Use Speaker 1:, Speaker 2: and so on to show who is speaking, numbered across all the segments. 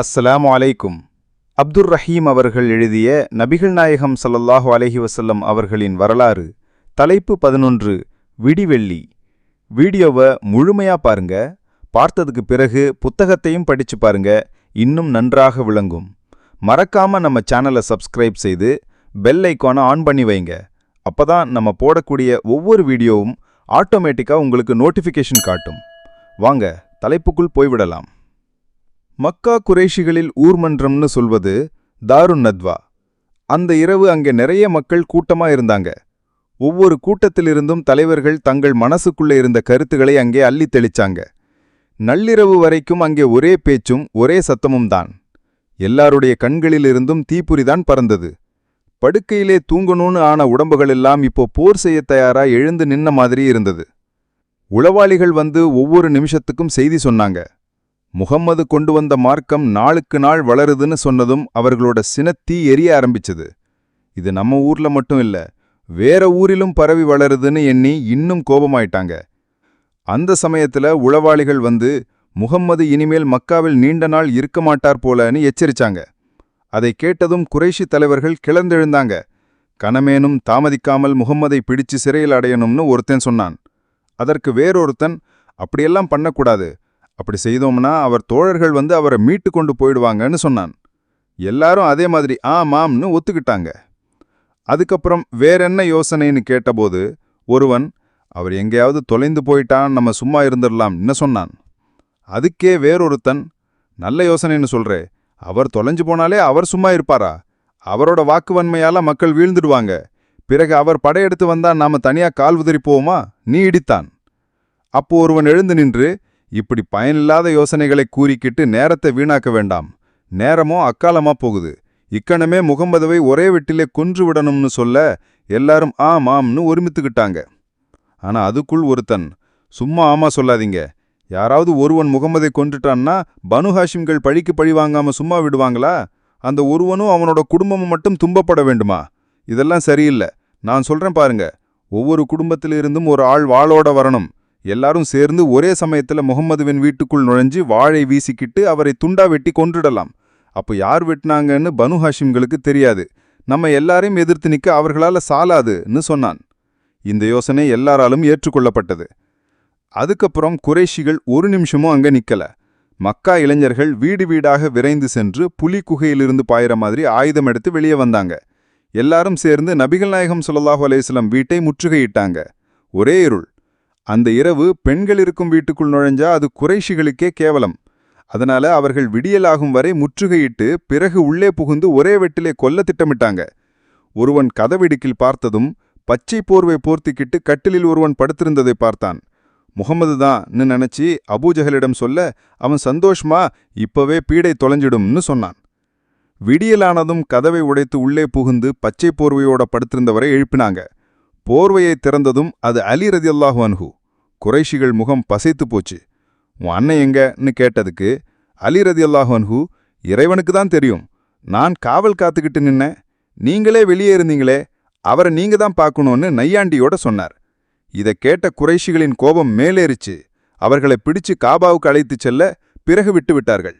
Speaker 1: அஸ்ஸலாமு அலைக்கும். அப்துர் ரஹீம் அவர்கள் எழுதிய நபிகள் நாயகம் சல்லல்லாஹு அலஹி வசல்லம் அவர்களின் வரலாறு தலைப்பு பதினொன்று விடிவெள்ளி. வீடியோவை முழுமையா பாருங்க பார்த்ததுக்கு பிறகு புத்தகத்தையும் படிச்சு பாருங்க இன்னும் நன்றாக விளங்கும். மறக்காம நம்ம சேனலை சப்ஸ்கிரைப் செய்து பெல் ஐக்கானை ஆன் பண்ணி வைங்க. அப்பதான் நம்ம போடக்கூடிய ஒவ்வொரு வீடியோவும் ஆட்டோமேட்டிக்கா உங்களுக்கு நோட்டிஃபிகேஷன் காட்டும். வாங்க தலைப்புக்குள் போய்விடலாம். மக்கா குறைஷிகளில் ஊர்மன்றம்னு சொல்வது தாருன் நத்வா. அந்த இரவு அங்கே நிறைய மக்கள் கூட்டமா இருந்தாங்க. ஒவ்வொரு கூட்டத்திலிருந்தும் தலைவர்கள் தங்கள் மனசுக்குள்ளே இருந்த கருத்துக்களை அங்கே அள்ளித் தெளிச்சாங்க. நள்ளிரவு வரைக்கும் அங்கே ஒரே பேச்சும் ஒரே சத்தமும் தான். எல்லாருடைய கண்களிலிருந்தும் தீப்புரிதான் பறந்தது. படுக்கையிலே தூங்கணும்னு ஆன உடம்புகளெல்லாம் இப்போ போர் செய்யத் தயாரா எழுந்து நின்ன மாதிரி இருந்தது. உளவாளிகள் வந்து ஒவ்வொரு நிமிஷத்துக்கும் செய்தி சொன்னாங்க. முகம்மது கொண்டு வந்த மார்க்கம் நாளுக்கு நாள் வளருதுன்னு சொன்னதும் அவர்களோட சினத்தீ எரிய ஆரம்பிச்சது. இது நம்ம ஊர்ல மட்டும் இல்ல வேற ஊரிலும் பரவி வளருதுன்னு எண்ணி இன்னும் கோபமாயிட்டாங்க. அந்த சமயத்துல உளவாளிகள் வந்து முகம்மது இனிமேல் மக்காவில் நீண்ட நாள் இருக்க மாட்டார் போலன்னு எச்சரிச்சாங்க. அதை கேட்டதும் குறைஷி தலைவர்கள் கிளர்ந்தெழுந்தாங்க. கனமேனும் தாமதிக்காமல் முகம்மதை பிடிச்சு சிறையில் அடையணும்னு ஒருத்தன் சொன்னான். அதற்கு வேறொருத்தன் அப்படியெல்லாம் பண்ணக்கூடாது. அப்படி செய்தோம்னா அவர் தோழர்கள் வந்து அவரை மீட்டு கொண்டு போயிடுவாங்கன்னு சொன்னான். எல்லாரும் அதே மாதிரி ஆ மாம்னு ஒத்துக்கிட்டாங்க. அதுக்கப்புறம் வேறென்ன யோசனைன்னு கேட்டபோது ஒருவன் அவர் எங்கேயாவது தொலைந்து போயிட்டான் நம்ம சும்மா இருந்துடலாம்னு சொன்னான். அதுக்கே வேறொருத்தன் நல்ல யோசனைன்னு சொல்றே அவர் தொலைஞ்சு போனாலே அவர் சும்மா இருப்பாரா? அவரோட வாக்குவன்மையால மக்கள் வீழ்ந்துடுவாங்க. பிறகு அவர் படையெடுத்து வந்தா நாம தனியா கால் உதறி போவோமா நீ இடித்தான். அப்போ ஒருவன் எழுந்து நின்று இப்படி பயனில்லாத யோசனைகளை கூறிக்கிட்டு நேரத்தை வீணாக்க வேண்டாம். நேரமோ அக்காலமா போகுது. இக்கணமே முகம்மதுவை ஒரே வெட்டிலே கொன்று விடணும்னு சொல்ல எல்லாரும் ஆம் ஆம்னு ஒருமித்துக்கிட்டாங்க. ஆனா அதுக்குள் ஒருத்தன் சும்மா ஆமா சொல்லாதீங்க. யாராவது ஒருவன் முகம்மதை கொன்றுட்டான்னா பனு ஹாஷிம்கள் பழிக்கு பழி வாங்காம சும்மா விடுவாங்களா? அந்த ஒருவனும் அவனோட குடும்பமும் மட்டும் தும்பப்பட வேண்டுமா? இதெல்லாம் சரியில்லை. நான் சொல்றேன் பாருங்க. ஒவ்வொரு குடும்பத்திலிருந்தும் ஒரு ஆள் வாளோட வரணும். எல்லாரும் சேர்ந்து ஒரே சமயத்துல முகம்மதுவின் வீட்டுக்குள் நுழைஞ்சு வாழை வீசிக்கிட்டு அவரை துண்டா வெட்டி கொன்றுடலாம். அப்போ யார் வெட்டினாங்கன்னு பனு ஹாஷிம்களுக்கு தெரியாது. நம்ம எல்லாரையும் எதிர்த்து நிக்க அவர்களால சாலாதுன்னு சொன்னான். இந்த யோசனை எல்லாராலும் ஏற்றுக்கொள்ளப்பட்டது. அதுக்கப்புறம் குறைஷிகள் ஒரு நிமிஷமும் அங்க நிக்கல. மக்கா இளைஞர்கள் வீடு வீடாக விரைந்து சென்று புலி குகையிலிருந்து பாயிற மாதிரி ஆயுதம் எடுத்து வெளியே வந்தாங்க. எல்லாரும் சேர்ந்து நபிகள் நாயகம் சுல்லாஹு அலையம் வீட்டை முற்றுகையிட்டாங்க. ஒரே இருள். அந்த இரவு பெண்கள் இருக்கும் வீட்டுக்குள் நுழைஞ்சா அது குறைஷிகளுக்கே கேவலம். அதனால அவர்கள் விடியலாகும் வரை முற்றுகையிட்டு பிறகு உள்ளே புகுந்து ஒரே வெட்டிலே கொல்ல திட்டமிட்டாங்க. ஒருவன் கதவிடுக்கில் பார்த்ததும் பச்சை போர்வை போர்த்திக்கிட்டு கட்டிலில் ஒருவன் படுத்திருந்ததை பார்த்தான். முகமது தான்னு நினைச்சு அபூஜகலிடம் சொல்ல அவன் சந்தோஷமா இப்பவே பீடை தொலைஞ்சிடும்னு சொன்னான். விடியலானதும் கதவை உடைத்து உள்ளே புகுந்து பச்சை போர்வையோட படுத்திருந்தவரை எழுப்பினாங்க. போர்வையை திறந்ததும் அது அலி ரதியல்லாஹு அன்ஹூ. குறைஷிகள் முகம் பசைத்து போச்சு. உன் அண்ணன் எங்கன்னு கேட்டதுக்கு அலி ரதி அல்லாஹன்ஹூ இறைவனுக்கு தான் தெரியும். நான் காவல் காத்துக்கிட்டு நின்னேன். நீங்களே வெளியே இருந்தீங்களே அவரை நீங்க தான் பார்க்கணும்னு நையாண்டியோட சொன்னார். இதை கேட்ட குறைஷிகளின் கோபம் மேலேறிச்சு. அவர்களை பிடிச்சு காபாவுக்கு அழைத்துச் செல்ல பிறகு விட்டுவிட்டார்கள்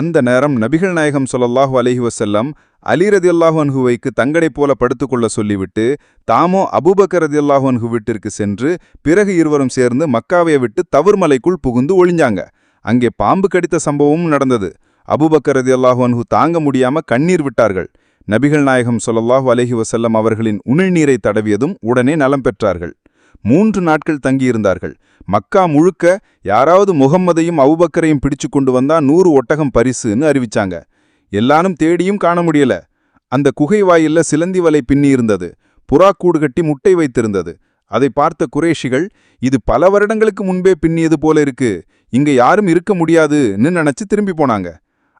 Speaker 1: அந்த நேரம் நபிகள் நாயகம் ஸல்லல்லாஹு அலஹி வசல்லம் அலி ரதியல்லாஹு அன்ஹுவைக்கு தங்களைப் போல படுத்துக்கொள்ள சொல்லிவிட்டு தாமோ அபூபக்கர் ரதியல்லாஹு அன்ஹு வீட்டிற்கு சென்று பிறகு இருவரும் சேர்ந்து மக்காவை விட்டு தவிர்மலைக்குள் புகுந்து ஒளிஞ்சாங்க. அங்கே பாம்பு கடித்த சம்பவமும் நடந்தது. அபுபக்கர் ரதியல்லாஹு அன்ஹு தாங்க முடியாம கண்ணீர் விட்டார்கள். நபிகள் நாயகம் ஸல்லல்லாஹு அலஹி வசல்லம் அவர்களின் உமிழ்நீரை தடவியதும் உடனே நலம் பெற்றார்கள். மூன்று நாட்கள் தங்கியிருந்தார்கள். மக்கா முழுக்க யாராவது முகம்மதையும் அவுபக்கரையும் பிடிச்சு கொண்டு வந்தா நூறு ஒட்டகம் பரிசுன்னு அறிவிச்சாங்க. எல்லாரும் தேடியும் காண முடியல. அந்த குகை வாயில்ல சிலந்தி வலை பின்னி இருந்தது. கூடு கட்டி முட்டை வைத்திருந்தது. அதை பார்த்த குரேஷிகள் இது பல வருடங்களுக்கு முன்பே பின்னியது போல இருக்கு. இங்க யாரும் இருக்க முடியாதுன்னு நினைச்சு திரும்பி போனாங்க.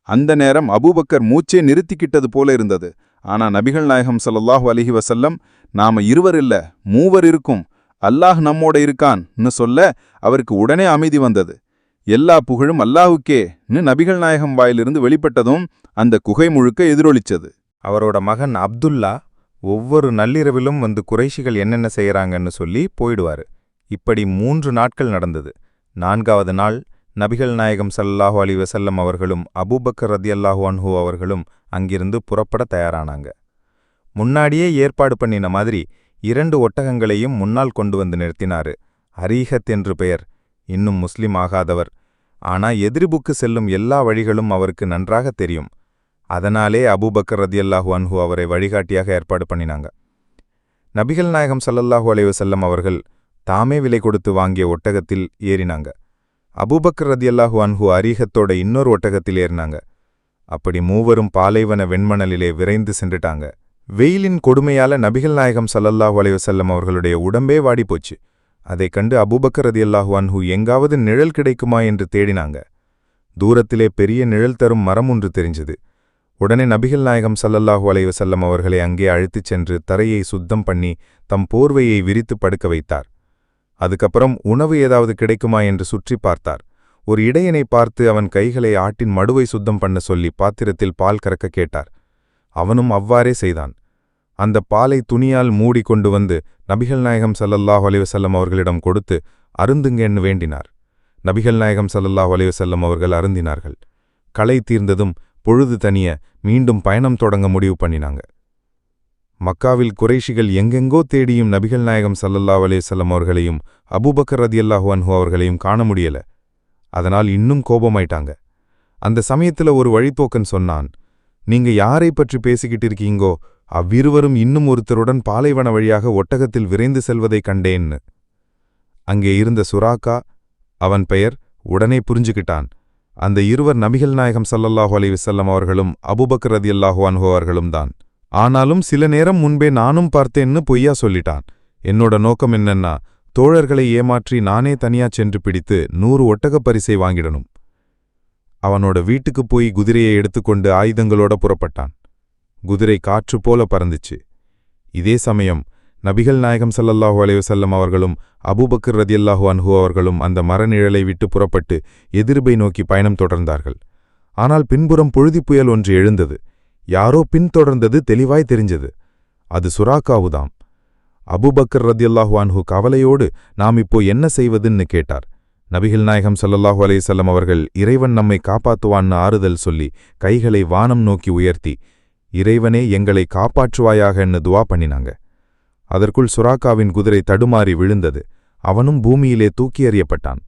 Speaker 1: அந்த நேரம் அபூபக்கர் மூச்சே நிறுத்திக்கிட்டது போல இருந்தது. ஆனா நபிகள் நாயகம் சல்லாஹூ அலைஹி வசல்லம் நாம இருவர் இல்ல மூவர் இருக்கும். அல்லாஹ் நம்மோட இருக்கான்னு சொல்ல அவருக்கு உடனே அமைதி வந்தது. எல்லா புகழும் அல்லாஹுக்கேன்னு நபிகள் நாயகம் வாயிலிருந்து வெளிப்பட்டதும் அந்த குகை முழுக்க எதிரொலிச்சது.
Speaker 2: அவரோட மகன் அப்துல்லா ஒவ்வொரு நள்ளிரவிலும் வந்து குறைஷிகள் என்னென்ன செய்யறாங்கன்னு சொல்லி போயிடுவாரு. இப்படி மூன்று நாட்கள் நடந்தது. நான்காவது நாள் நபிகள் நாயகம் சல்லாஹு அலி வசல்லம் அவர்களும் அபூபக்கர் ரதியல்லாஹு அன்ஹூ அவர்களும் அங்கிருந்து புறப்பட தயாரானாங்க. முன்னாடியே ஏற்பாடு பண்ணின மாதிரி இரண்டு ஒட்டகங்களையும் முன்னால் கொண்டு வந்து நிறுத்தினாரு. அரீஹத் என்று பெயர். இன்னும் முஸ்லிம் ஆகாதவர். ஆனா எதிரிபுக்கு செல்லும் எல்லா வழிகளும் அவருக்கு நன்றாக தெரியும். அதனாலே அபூபக்கர் ரதியல்லாஹு அன்ஹு அவரை வழிகாட்டியாக ஏற்பாடு பண்ணினாங்க. நபிகள் நாயகம் சல்லல்லாஹு அலைவசல்லம் அவர்கள் தாமே விலை கொடுத்து வாங்கிய ஒட்டகத்தில் ஏறினாங்க. அபூபக்கர் ரதியல்லாஹு அன்ஹு அரீகத்தோட இன்னொரு ஒட்டகத்தில் ஏறினாங்க. அப்படி மூவரும் பாலைவன வெண்மணலிலே விரைந்து சென்றுட்டாங்க. வெயிலின் கொடுமையால நபிகள் நாயகம் சல்லல்லாஹு அலைஹி செல்லம் அவர்களுடைய உடம்பே வாடி போச்சு அதைக் கண்டு அபூபக்கர் ரதியல்லாஹு அன்ஹு எங்காவது நிழல் கிடைக்குமா என்று தேடினாங்க. தூரத்திலே பெரிய நிழல் தரும் மரம் ஒன்று தெரிஞ்சது. உடனே நபிகள் நாயகம் சல்லல்லாஹு அலைஹி செல்லம் அவர்களை அங்கே அழைத்துச் சென்று தரையை சுத்தம் பண்ணி தம் போர்வையை விரித்து படுக்க வைத்தார். அதுக்கப்புறம் உணவு ஏதாவது கிடைக்குமா என்று சுற்றி பார்த்தார். ஒரு இடையனை பார்த்து அவன் கைகளை ஆட்டின் மடுவை சுத்தம் பண்ண சொல்லி பாத்திரத்தில் பால் கறக்க கேட்டார். அவனும் அவ்வாறே செய்தான். அந்த பாலை துணியால் மூடி கொண்டு வந்து நபிகள் நாயகம் சல்லல்லாஹ் அலிவசல்லம் அவர்களிடம் கொடுத்து அருந்துங்கன்னு வேண்டினார். நபிகள் நாயகம் சல்லல்லாஹ் அலிவசல்லம் அவர்கள் அருந்தினார்கள். களை தீர்ந்ததும் பொழுது தனிய மீண்டும் பயணம் தொடங்க முடிவு பண்ணினாங்க. மக்காவில் குறைஷிகள் எங்கெங்கோ தேடியும் நபிகள் நாயகம் சல்லல்லா அலைஹி அவர்களையும் அபுபக்கர் ரதியல்லாஹு அன்ஹு அவர்களையும் காண முடியல. அதனால் இன்னும் கோபமாயிட்டாங்க. அந்த சமயத்துல ஒரு வழிப்போக்கன் சொன்னான் நீங்க யாரை பற்றி பேசிக்கிட்டு இருக்கீங்கோ? அவ்விருவரும் இன்னும் ஒருத்தருடன் பாலைவன வழியாக ஒட்டகத்தில் விரைந்து செல்வதைக் கண்டேன்னு. அங்கே இருந்த சுராக்கா அவன் பெயர் உடனே புரிஞ்சுக்கிட்டான் அந்த இருவர் நபிகள் நாயகம் சல்லல்லாஹு அலைஹி வஸல்லம் அவர்களும் அபூபக்கர் ரதியல்லாஹு அன்ஹு அவர்களும் தான். ஆனாலும் சில நேரம் முன்பே நானும் பார்த்தேன்னு பொய்யா சொல்லிட்டான். என்னோட நோக்கம் என்னன்னா தோழர்களை ஏமாற்றி நானே தனியா சென்று பிடித்து நூறு ஒட்டகப் பரிசை வாங்கிடணும். அவனோட வீட்டுக்குப் போய் குதிரையை எடுத்துக்கொண்டு ஆயுதங்களோட புறப்பட்டான். குதிரை காற்று போல பறந்துச்சு. இதே சமயம் நபிகள் நாயகம் சல்லல்லாஹு அலைஹி அவர்களும் அபூபக்கர் ரதியல்லாஹு அன்ஹு அவர்களும் அந்த மரநிழலை விட்டு புறப்பட்டு எதிர்பை நோக்கி பயணம் தொடர்ந்தார்கள். ஆனால் பின்புறம் புழுதி புயல் ஒன்று எழுந்தது. யாரோ பின்தொடர்ந்தது தெளிவாய் தெரிஞ்சது. அது சுராக்காவுதாம் அபுபக்கர் ரதியல்லாஹு அன்ஹு கவலையோடு நாம் இப்போ என்ன செய்வதுன்னு கேட்டார். நபிகள் நாயகம் சல்லல்லாஹு அலைஹி அவர்கள் இறைவன் நம்மை காப்பாத்துவான்னு ஆறுதல் சொல்லி கைகளை வானம் நோக்கி உயர்த்தி இறைவனே எங்களை காப்பாற்றுவாயாகன்னு துவா பண்ணினாங்க. அதற்குள் சுராக்காவின் குதிரை தடுமாறி விழுந்தது. அவனும் பூமியிலே தூக்கி எறியப்பட்டான்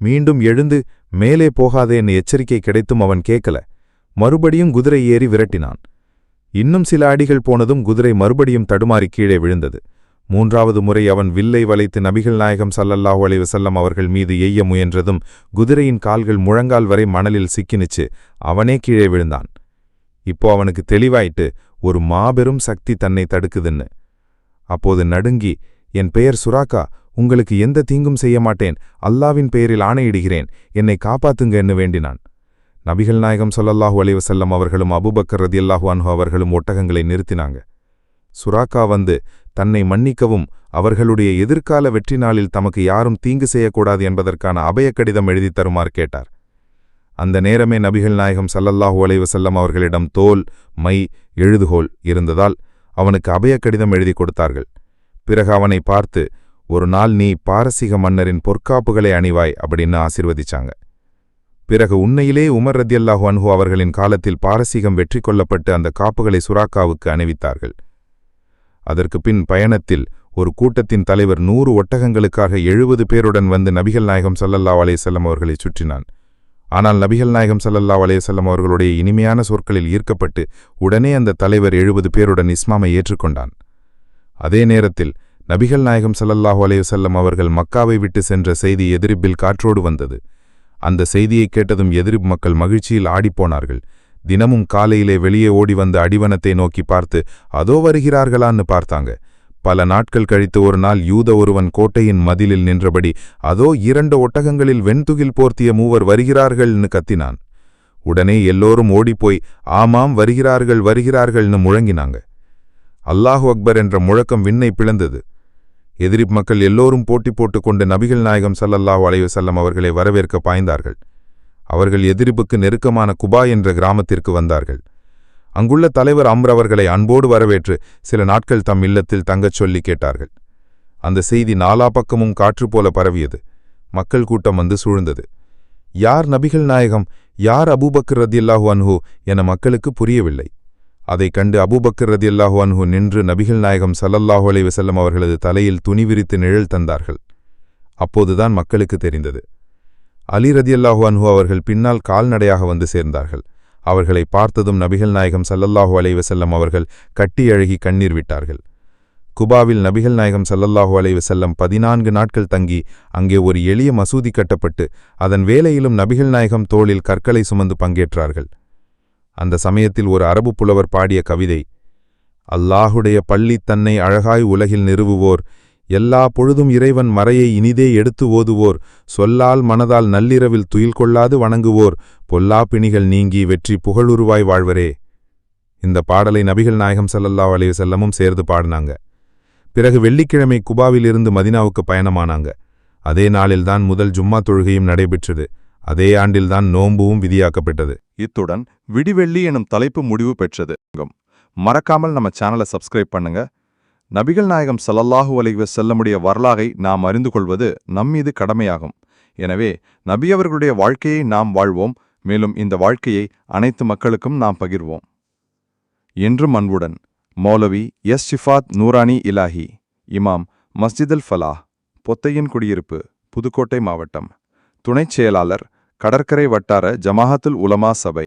Speaker 2: மீண்டும் எழுந்து மேலே போகாதேன்னு எச்சரிக்கை கிடைத்தும் அவன் கேட்கல. மறுபடியும் குதிரை ஏறி விரட்டினான். இன்னும் சில அடிகள் போனதும் குதிரை மறுபடியும் தடுமாறி கீழே விழுந்தது. மூன்றாவது முறை அவன் வில்லை வளைத்து நபிகள் நாயகம் சல்லல்லாஹு அலைஹி செல்லம் அவர்கள் மீது எய்ய முயன்றதும் குதிரையின் கால்கள் முழங்கால் வரை மணலில் சிக்கினுச்சு. அவனே கீழே விழுந்தான். இப்போ அவனுக்கு தெளிவாயிட்டு ஒரு மாபெரும் சக்தி தன்னை தடுக்குதுன்னு. அப்போது நடுங்கி என் பெயர் சுராக்கா உங்களுக்கு எந்த தீங்கும் செய்ய மாட்டேன் அல்லாவின் பெயரில் ஆணையிடுகிறேன் என்னை காப்பாத்துங்கன்னு வேண்டினான். நபிகள் நாயகம் சொல்லல்லாஹு அலைவசல்லம் அவர்களும் அபுபக்கர் ரதியல்லாஹு அன்ஹு அவர்களும் ஒட்டகங்களை நிறுத்தினாங்க. சுராக்கா வந்து தன்னை மன்னிக்கவும் அவர்களுடைய எதிர்கால வெற்றி நாளில் தமக்கு யாரும் தீங்கு செய்யக்கூடாது என்பதற்கான அபயக் கடிதம் எழுதித் தருமாறு கேட்டார். அந்த நேரமே நபிகள் நாயகம் சல்லல்லாஹு அலைஹி செல்லம் அவர்களிடம் தோல் மை எழுதுகோல் இருந்ததால் அவனுக்கு அபயக் கடிதம் எழுதி கொடுத்தார்கள். பிறகு அவனை பார்த்து ஒரு நாள் நீ பாரசீக மன்னரின் பொற்காப்புகளை அணிவாய் அப்படின்னு ஆசிர்வதிச்சாங்க. பிறகு உண்மையிலே உமர் ரத்தியல்லாஹு அன்ஹு அவர்களின் காலத்தில் பாரசீகம் வெற்றி கொள்ளப்பட்டு அந்த காப்புகளை சுராக்காவுக்கு அணிவித்தார்கள். அதற்கு பின் பயணத்தில் ஒரு கூட்டத்தின் தலைவர் நூறு ஒட்டகங்களுக்காக எழுபது பேருடன் வந்து நபிகள் நாயகம் சல்லல்லா அலே செல்லம் அவர்களை சுற்றினான். ஆனால் நபிகள் நாயகம் சல்லல்லா அலைஹி அவர்களுடைய இனிமையான சொற்களில் ஈர்க்கப்பட்டு உடனே அந்த தலைவர் எழுபது பேருடன் இஸ்லாமை ஏற்றுக்கொண்டான். அதே நேரத்தில் நபிகள் நாயகம் சல்லல்லாஹு அலையுசல்லம் அவர்கள் மக்காவை விட்டு சென்ற செய்தி எதிரிப்பில் காற்றோடு வந்தது. அந்த செய்தியைக் கேட்டதும் எதிரிப் மக்கள் மகிழ்ச்சியில் ஆடிப்போனார்கள். தினமும் காலையிலே வெளியே ஓடி வந்து அடிவனத்தை நோக்கி பார்த்து அதோ வருகிறார்களான்னு பார்த்தாங்க. பல நாட்கள் கழித்து ஒரு நாள் யூத ஒருவன் கோட்டையின் மதிலில் நின்றபடி அதோ இரண்டு ஒட்டகங்களில் வெண்துகில் போர்த்திய மூவர் வருகிறார்கள்னு கத்தினான். உடனே எல்லோரும் ஓடிப்போய் ஆமாம் வருகிறார்கள் வருகிறார்கள்னு முழங்கினாங்க. அல்லாஹு அக்பர் என்ற முழக்கம் விண்ணை பிளந்தது. எதிரிப் மக்கள் எல்லோரும் போட்டி போட்டுக்கொண்டு நபிகள் நாயகம் சல்லல்லாஹு அலைவசல்லம் அவர்களை வரவேற்க பாய்ந்தார்கள். அவர்கள் எதிரிப்புக்கு நெருக்கமான குபா என்ற கிராமத்திற்கு வந்தார்கள். அங்குள்ள தலைவர் அம்ர் அவர்களை அன்போடு வரவேற்று சில நாட்கள் தம் இல்லத்தில் தங்கச் சொல்லி கேட்டார்கள். அந்த செய்தி நாலா பக்கமும் காற்று போல பரவியது. மக்கள் கூட்டம் வந்து சூழ்ந்தது. யார் நபிகள் நாயகம் யார் அபூபக்கர் ரதியல்லாஹு அன்ஹு என மக்களுக்கு புரியவில்லை. அதைக் கண்டு அபூபக்கர் ரதியல்லாஹு அன்ஹு நின்று நபிகள் நாயகம் சல்லல்லாஹு அலைஹி வஸல்லம் அவர்களது தலையில் துணி விரித்து நிழல் தந்தார்கள். அப்போதுதான் மக்களுக்கு தெரிந்தது. அலி ரதியல்லாஹு அன்ஹு அவர்கள் பின்னால் கால்நடையாக வந்து சேர்ந்தார்கள். அவர்களை பார்த்ததும் நபிகள் நாயகம் சல்லல்லாஹூ அலைவசல்லம் அவர்கள் கட்டி அழகி கண்ணீர் விட்டார்கள். குபாவில் நபிகள் நாயகம் சல்லல்லாஹூ அலைவசல்லம் பதினான்கு நாட்கள் தங்கி அங்கே ஒரு எளிய மசூதி கட்டப்பட்டு அதன் வேலையிலும் நபிகள் நாயகம் தோளில் கற்களை சுமந்து பங்கேற்றார்கள். அந்த சமயத்தில் ஒரு அரபு புலவர் பாடிய கவிதை அல்லாஹுடைய பள்ளி தன்னை அழகாய் உலகில் நிறுவுவோர் எல்லா பொழுதும் இறைவன் மறையை இனிதே எடுத்து ஓதுவோர் சொல்லால் மனதால் நள்ளிரவில் துயில் கொள்ளாது வணங்குவோர் பொல்லா பிணிகள் நீங்கி வெற்றி புகழுருவாய் வாழ்வரே. இந்த பாடலை நபிகள் நாயகம் சல்லல்லா அலைஹி செல்லமும் சேர்ந்து பாடினாங்க. பிறகு வெள்ளிக்கிழமை குபாவிலிருந்து மதினாவுக்கு பயணமானாங்க. அதே நாளில்தான் முதல் ஜும்மா தொழுகையும் நடைபெற்றது. அதே ஆண்டில்தான் நோம்புவும் விதியாக்கப்பட்டது.
Speaker 3: இத்துடன் விடிவெள்ளி எனும் தலைப்பு முடிவு பெற்றது. மறக்காமல் நம்ம சேனலை சப்ஸ்கிரைப் பண்ணுங்க. நபிகள் நாயகம் சல்லல்லாஹூ அலைவ செல்லமுடைய வரலாறை நாம் அறிந்து கொள்வது நம்மீது கடமையாகும். எனவே நபி அவர்களுடைய வாழ்க்கையை நாம் வாழ்வோம் மேலும் இந்த வாழ்க்கையை அனைத்து மக்களுக்கும் நாம் பகிர்வோம். என்றும் அன்புடன் மௌலவி எஸ். ஷிஃபாத் நூரானி இலாஹி இமாம் மஸ்ஜித் அல் ஃபலாஹ் பொத்தையின் குடியிருப்பு புதுக்கோட்டை மாவட்டம். துணைச் செயலாளர் கடற்கரை வட்டார ஜமாஹத்துல் உலமா சபை.